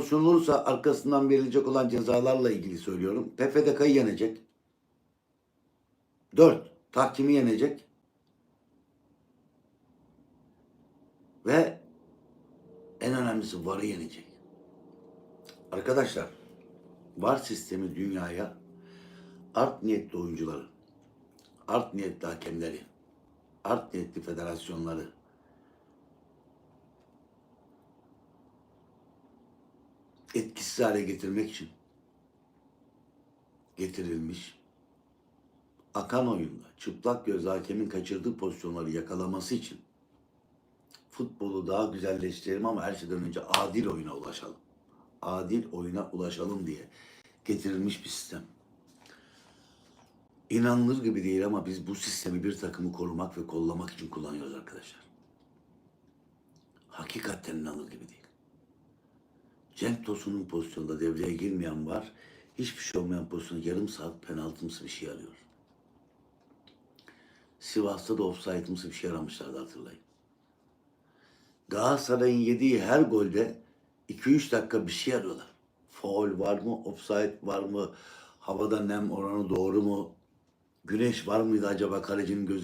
pozisyon olursa arkasından verilecek olan cezalarla ilgili söylüyorum. TFDK'yı yenecek. 4. Tahkimi yenecek. Ve en önemlisi VAR'ı yenecek. Arkadaşlar VAR sistemi dünyaya art niyetli oyuncuları, art niyetli hakemleri, art niyetli federasyonları, etkisiz hale getirmek için getirilmiş akan oyunda çıplak göz hakemin kaçırdığı pozisyonları yakalaması için futbolu daha güzelleştirelim ama her şeyden önce adil oyuna ulaşalım. Adil oyuna ulaşalım diye getirilmiş bir sistem. İnanılır gibi değil ama biz bu sistemi bir takımı korumak ve kollamak için kullanıyoruz arkadaşlar. Hakikaten inanılır gibi değil. Cenk Tosun'un pozisyonda devreye girmeyen var. Hiçbir şey olmayan pozisyonu yarım saat penaltımsı bir şey arıyor. Sivas'ta da offside'ımsı bir şey aramışlardı hatırlayın. Galatasaray'ın yediği her golde 2-3 dakika bir şey arıyorlar. Foul var mı? Offside var mı? Havada nem oranı doğru mu? Güneş var mıydı acaba kalecinin gözü?